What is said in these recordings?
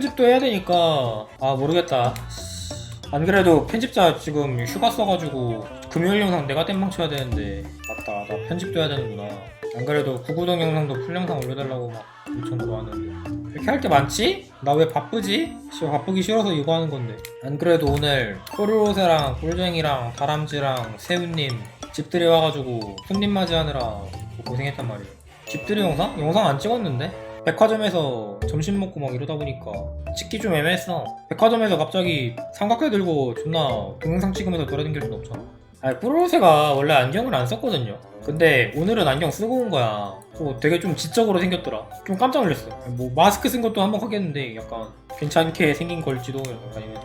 편집도 해야 되니까 아 모르겠다 안 그래도 편집자 지금 휴가 써가지고 금요일 영상 내가 땜망 쳐야 되는데 맞다 나 편집도 해야 되는구나 안 그래도 구구동 영상도 풀 영상 올려달라고 막 엄청 좋아하는데 이렇게 할 게 많지? 나 왜 바쁘지? 진짜 바쁘기 싫어서 이거 하는 건데 안 그래도 오늘 뽀르로세랑 꿀쟁이랑 다람쥐랑 새우님 집들이 와가지고 손님 맞이하느라 고생했단 말이에요 집들이 영상? 영상 안 찍었는데? 백화점에서 점심 먹고 막 이러다 보니까 찍기 좀 애매했어. 백화점에서 갑자기 삼각대 들고 존나 동영상 찍으면서 돌아다닐 순 없잖아. 아니 뽀로로세가 원래 안경을 안 썼거든요. 근데 오늘은 안경 쓰고 온 거야. 어, 되게 좀 지적으로 생겼더라. 좀 깜짝 놀랐어. 뭐 마스크 쓴 것도 한번 하겠는데 약간 괜찮게 생긴 걸지도 아니면.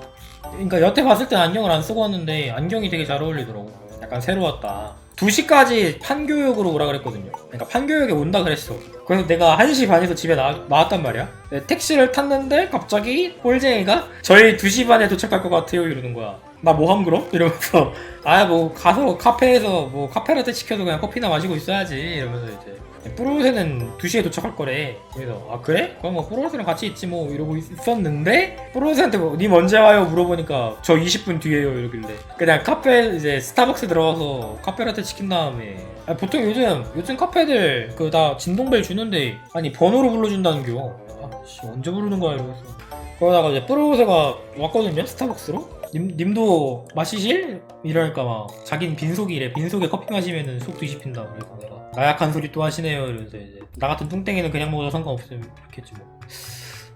그러니까 여태 봤을 땐 안경을 안 쓰고 왔는데 안경이 되게 잘 어울리더라고 약간 새로웠다. 2시까지 판교역으로 오라 그랬거든요. 그러니까 판교역에 온다 그랬어. 그래서 내가 1시 반에서 집에 나, 나왔단 말이야. 네, 택시를 탔는데 갑자기 꼴쟁이가 저희 2시 반에 도착할 것 같아요 이러는 거야. 나 뭐함 그럼? 이러면서. 아 뭐 가서 카페에서 뭐 카페라떼 시켜서 그냥 커피나 마시고 있어야지 이러면서 이제 프로세는 2시에 도착할 거래. 그래서 아 그래? 그럼 뭐 프로세랑 같이 있지 뭐 이러고 있었는데 프로세한테 뭐, 님 언제 와요? 물어보니까 저 20분 뒤에요 이러길래. 그냥 카페 이제 스타벅스 들어가서 카페라떼 시킨 다음에. 아, 보통 요즘 요즘 카페들 그 다 진동벨 주는데 아니 번호로 불러준다는 겨. 아씨 언제 부르는 거야 이러면서. 그러다가 이제 프로세가 왔거든요 스타벅스로 님, 님도 마시실? 이러니까 막 자긴 빈속이래. 빈속에 커피 마시면은 속 뒤집힌다 그래서 내가. 나약한 소리 또 하시네요. 이러면서 이제 나 같은 뚱땡이는 그냥 먹어도 상관없으면 좋겠지 뭐.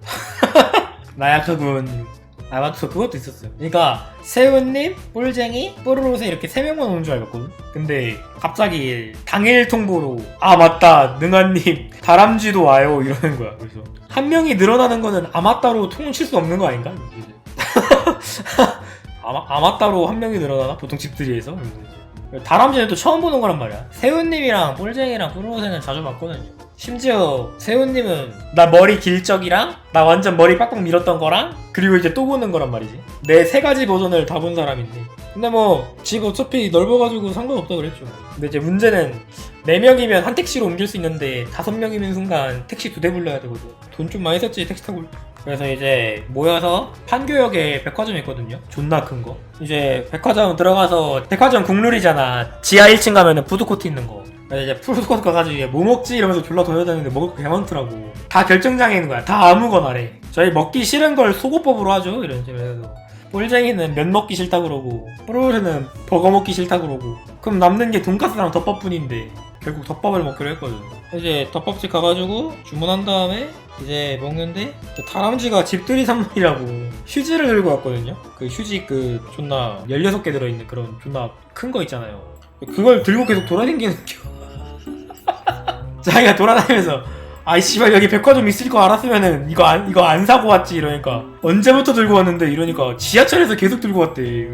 나약하군. 아 맞다 그것도 있었어요. 그러니까 세훈님, 뿔쟁이, 뽀르로세 이렇게 세 명만 오는 줄 알았거든. 근데 갑자기 당일 통보로 아 맞다. 능아님 다람쥐도 와요. 이러는 거야. 그래서 한 명이 늘어나는 거는 아마따로 통칠 수 없는 거 아닌가? 아마, 아마따로 한 명이 늘어나나? 보통 집들이에서? 다람쥐는 또 처음 보는 거란 말이야. 세훈님이랑 뿔쟁이랑 뽀로로새는 자주 봤거든요. 심지어 세훈님은 나 머리 길 적이랑 나 완전 머리 빡빡 밀었던 거랑 그리고 이제 또 보는 거란 말이지. 내 세 가지 버전을 다 본 사람인데. 근데 뭐 집 어차피 넓어가지고 상관없다 그랬죠. 근데 이제 문제는 4명이면 한 택시로 옮길 수 있는데 5명이면 순간 택시 두 대 불러야 되거든. 돈 좀 많이 썼지 택시 타고. 그래서 이제 모여서 판교역에 백화점이 있거든요. 존나 큰 거. 이제 백화점 들어가서 백화점 국룰이잖아. 지하 1층 가면은 푸드코트 있는 거. 이제 푸드코트 가가지고 뭐 먹지 이러면서 졸라 돌아다니는데 먹을 거 개 많더라고. 다 결정장에 있는 거야. 다 아무거나래. 저희 먹기 싫은 걸 소고법으로 하죠. 이런 식으로. 꼴쟁이는 면 먹기 싫다 그러고 뽀로로는 버거 먹기 싫다 그러고 그럼 남는 게 돈가스랑 덮밥뿐인데 결국 덮밥을 먹기로 했거든. 이제 덮밥집 가가지고 주문한 다음에 이제 먹는데 저 다람쥐가 집들이 선물이라고 휴지를 들고 왔거든요. 그 휴지 그 존나 16개 들어있는 그런 존나 큰 거 있잖아요. 그걸 들고 계속 돌아다니는 겨. 자기가 돌아다니면서 아이 씨발 여기 백화점 있을 거 알았으면은 이거 안 이거 안 사고 왔지 이러니까 언제부터 들고 왔는데 이러니까 지하철에서 계속 들고 왔대.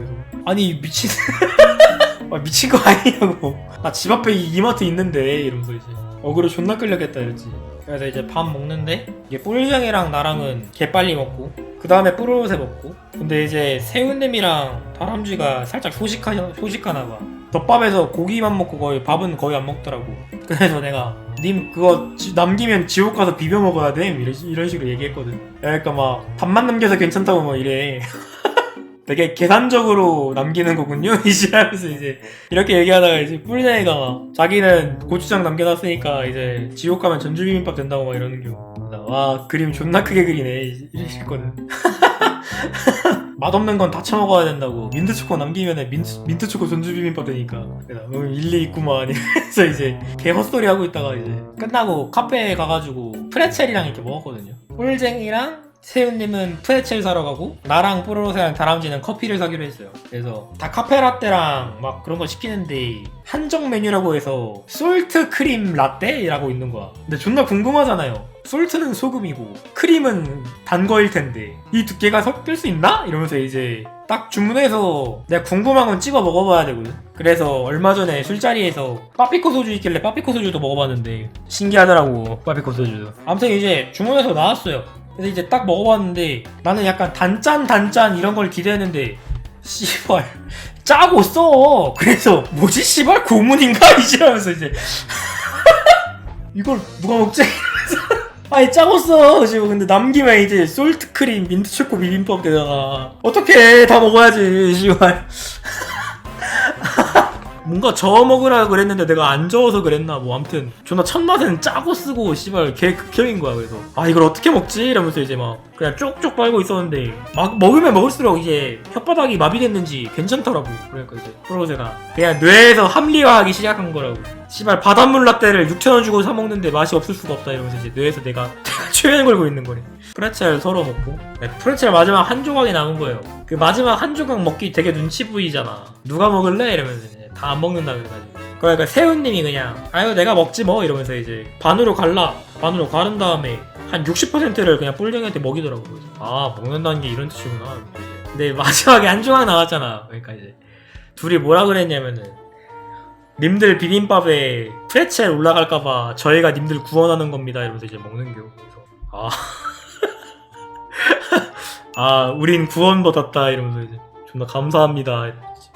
아니 미친 아, 미친 거 아니냐고. 나집 앞에 이 이마트 있는데 이러면서 이제. 어그로 존나 끌렸겠다 이랬지. 그래서 이제 밥 먹는데 이게 뿔장이랑 나랑은 개 빨리 먹고 그 다음에 뿌르세 먹고. 근데 이제 세훈님이랑 다람쥐가 살짝 소식하 소식하나 봐. 덮밥에서 고기만 먹고 거의 밥은 거의 안 먹더라고. 그래서 내가 님 그거 지- 남기면 지옥 가서 비벼 먹어야 돼? 이런, 이런 식으로 얘기했거든. 그러니까 막 밥만 남겨서 괜찮다고 막 이래 되게 계산적으로 남기는 거군요 이지하면서 이제. 이렇게 얘기하다가 이제 막 자기는 고추장 남겨놨으니까 이제 지옥 가면 전주 비빔밥 된다고 막 이러는 겨. 와 그림 존나 크게 그리네 이러실거든 맛없는 건 다 처먹어야 된다고. 민트초코 남기면 민트, 민트초코 전주 비빔밥 되니까. 음, 일리 있구만. 이러면서 이제 개 헛소리 하고 있다가 이제 끝나고 카페에 가가지고 프레첼이랑 이렇게 먹었거든요. 꿀쟁이랑 세훈님은 프레첼 사러 가고 나랑 뽀로로새랑 다람쥐는 커피를 사기로 했어요. 그래서 다 카페라떼랑 막 그런 거 시키는데 한정 메뉴라고 해서 솔트 크림 라떼라고 있는 거야. 근데 존나 궁금하잖아요. 솔트는 소금이고 크림은 단 거일 텐데 이 두 개가 섞일 수 있나? 이러면서 이제 딱 주문해서 내가 궁금한 건 찍어 먹어봐야 되거든. 그래서 얼마 전에 술자리에서 빠피코 소주 있길래 빠피코 소주도 먹어봤는데 신기하더라고 빠피코 소주도 아무튼 이제 주문해서 나왔어요 그래서 이제 딱 먹어봤는데 나는 약간 단짠 단짠 이런 걸 기대했는데 씨발 짜고 써. 그래서 뭐지 씨발? 고문인가? 이지라면서 이제 이걸 누가 먹지? 아니 짜고 지금 근데 남기면 이제 솔트 크림 민트 초코 비빔밥 되잖아 어떻게 다 먹어야지 씨발 뭔가 저어 먹으라 그랬는데 내가 안 저어서 그랬나 뭐 아무튼. 존나 첫맛은 짜고 쓰고 씨발 개 극혐인 거야 그래서. 아 이걸 어떻게 먹지? 이러면서 이제 막 그냥 쪽쪽 빨고 있었는데 막 먹으면 먹을수록 이제 혓바닥이 마비됐는지 괜찮더라고. 그러니까 이제 프로제가 그냥 뇌에서 합리화하기 시작한 거라고. 씨발 바닷물 라떼를 6천원 주고 사 먹는데 맛이 없을 수가 없다 이러면서 이제 뇌에서 내가 최면 걸고 있는 거네. 프레첼 서로 먹고. 네, 프레첼 마지막 한 조각이 남은 거예요. 그 마지막 한 조각 먹기 되게 눈치 보이잖아. 누가 먹을래? 이러면서 다 안 먹는다 그래가지고. 그러니까 세훈님이 그냥 아유 내가 먹지 뭐 이러면서 이제 반으로 갈라 반으로 가른 다음에 한 60%를 그냥 뿔쟁이한테 먹이더라고 그래서. 아 먹는다는 게 이런 뜻이구나. 근데 마지막에 한 조각 나왔잖아. 그러니까 이제 둘이 뭐라 그랬냐면은 님들 비빔밥에 프레첼 올라갈까봐 저희가 님들 구원하는 겁니다. 이러면서 이제 먹는 겨 그래서 아. 아, 우린 구원받았다. 이러면서 이제 존나 감사합니다.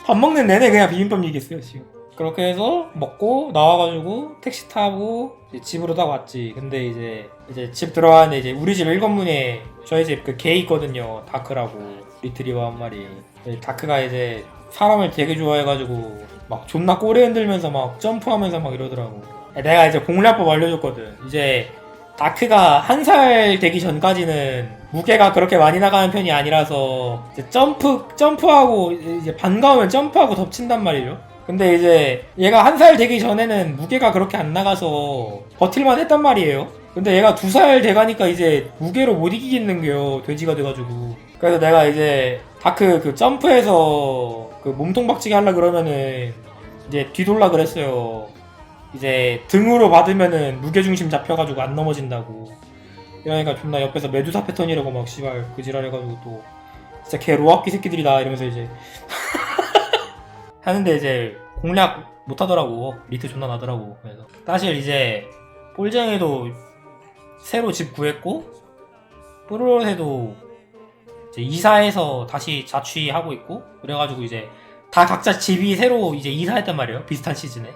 밥 먹는 내내 그냥 비빔밥 얘기했어요 지금. 그렇게 해서 먹고 나와가지고 택시 타고 집으로 딱 왔지. 근데 이제 이제 집 들어가는데 이제 우리 집 일건문에 저희 집 그 개 있거든요. 다크라고 리트리버 한 마리. 이 다크가 이제 사람을 되게 좋아해가지고 막 존나 꼬리 흔들면서 막 점프하면서 막 이러더라고. 내가 이제 공략법 알려줬거든. 이제 다크가 한 살 되기 전까지는 무게가 그렇게 많이 나가는 편이 아니라서 점프 점프하고 이제 반가우면 점프하고 덮친단 말이죠. 근데 이제 얘가 한 살 되기 전에는 무게가 그렇게 안 나가서 버틸만 했단 말이에요. 근데 얘가 두 살 돼가니까 이제 무게로 못 이기겠는겨 돼지가 돼가지고. 그래서 내가 이제 다크 그 점프해서 그 몸통 박치기 하려 그러면은 이제 뒤돌라 그랬어요. 이제 등으로 받으면은 무게중심 잡혀가지고 안 넘어진다고. 이러니까 존나 옆에서 메두사 패턴이라고 막 씨발 그 지랄 해가지고 또 진짜 개 로악기 새끼들이다 이러면서 이제 하는데 이제 공략 못하더라고. 리트 존나 나더라고. 그래서 사실 이제 폴쟁이도 새로 집 구했고 프로롯에도 이제 이사해서 다시 자취하고 있고 그래가지고 이제 다 각자 집이 새로 이제 이사했단 말이에요. 비슷한 시즌에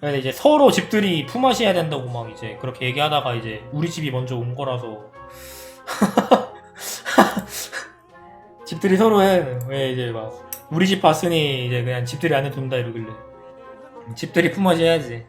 그래서 이제 서로 집들이 품앗이 해야 된다고 막 이제 그렇게 얘기하다가 이제 우리 집이 먼저 온 거라서 집들이 서로 해. 왜 이제 막 우리 집 봤으니 이제 그냥 집들이 안에 둔다 이러길래 집들이 품앗이 해야지.